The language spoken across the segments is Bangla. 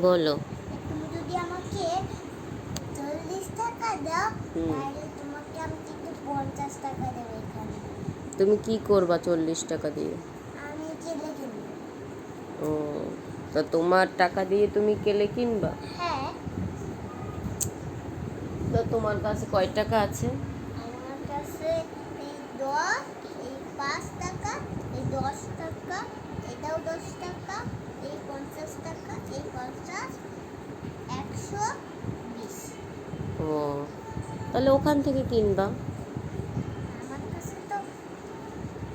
বলো। তুমি যদি আমাকে চল্লিশ টাকা দাও তাহলে তোমাকে আমি কিন্তু পঞ্চাশ টাকা দেবো এখানে। তুমি কি করবা চল্লিশ টাকা দিয়ে? আমি কেলে কিনবো? ও তা তোমার টাকা দিয়ে তুমি কেলে কিনবা? হ্যাঁ। তা তোমার কাছে কয় টাকা আছে আমার কাছে এই দশ এই পাঁচ টাকা এই দশ টাকা এটাও দশ টাকা এই পঞ্চাশ টাকা এই পঞ্চাশ একশো বিশ ও তাহলে ওখান থেকে কিনবা।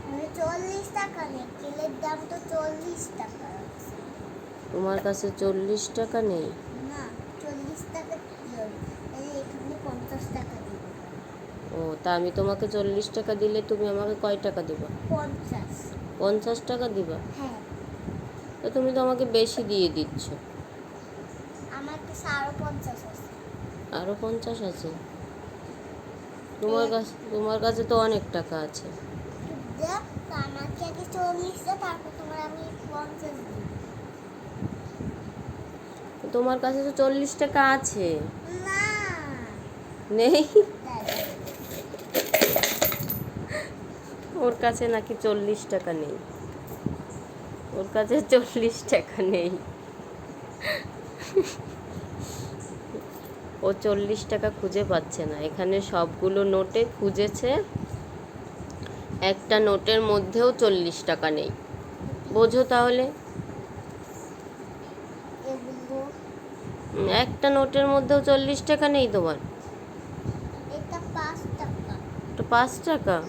মানে চল্লিশ টাকা নেই কেলের দাম তো চল্লিশ টাকা তোমার কাছে চল্লিশ টাকা নেই? না চল্লিশ টাকা এখানে পঞ্চাশ টাকা ও তা আমি তোমাকে চল্লিশ টাকা দিলে তুমি আমাকে কয় টাকা দিবা? পঞ্চাশ। পঞ্চাশ টাকা দিবা? হ্যাঁ। তা তুমি তো আমাকে বেশি দিয়ে দিচ্ছ। আরও পঞ্চাশ আছে। তোমার কাছে তোমার কাছে তো অনেক টাকা আছে। আমাকে আগে চল্লিশ তারপর তোমার আমি পঞ্চাশ তোমার কাছে তো চল্লিশ টাকা আছে। নেই? ওর কাছে নাকি চল্লিশ টাকা নেই। ওর কাছে চল্লিশ টাকা নেই। ও চল্লিশ টাকা খুঁজে পাচ্ছে না। এখানে সবগুলো নোটে খুঁজেছে। একটা নোটের মধ্যেও চল্লিশ টাকা নেই। বোঝো তাহলে। একটা নোটের মধ্যেও চল্লিশ টাকা নেই তোমার? পাঁচ টাকা?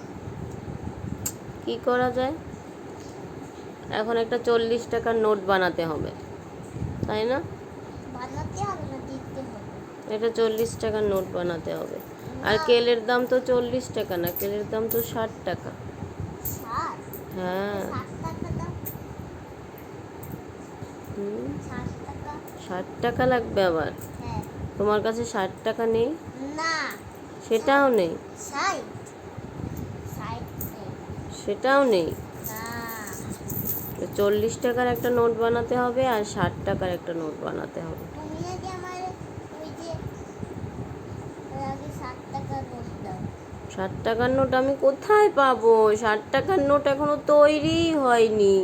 কি করা যায়? এখন একটা চল্লিশ টাকার নোট বানাতে হবে। তাই না? বানাতে হবে না দিতে হবে। এটা চল্লিশ টাকার নোট বানাতে হবে। আর কেলের দাম তো চল্লিশ টাকা না, কেলের দাম তো ষাট টাকা। হ্যাঁ। ষাট টাকা লাগবে আবার? তোমার কাছে ষাট টাকা নেই? সেটাও নেই। সেটাও নেই? চল্লিশ টাকার একটা নোট বানাতে হবে আর ষাট টাকার একটা নোট বানাতে হবে তুমি আগে আমার ওই যে ওই আগে ষাট টাকা নোট দাও ষাট টাকার নোট আমি কোথায় পাবো? ষাট টাকার নোট এখনও তৈরিই হয়নি।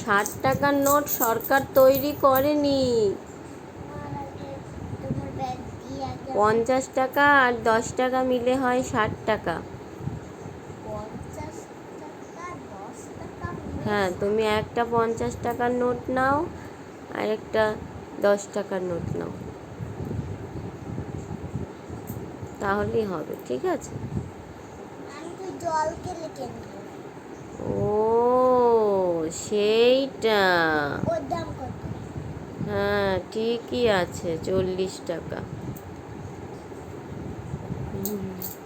ষাট টাকার নোট সরকার তৈরি করেনি। পঞ্চাশ টাকা আর দশ টাকা মিলে হয় ষাট টাকা। হ্যাঁ। তুমি একটা পঞ্চাশ টাকার নোট নাও আর একটা দশ টাকার নোট নাও। তাহলেই হবে ঠিক আছে? ও সেইটা। হ্যাঁ ঠিকই আছে চল্লিশ টাকা। হুম।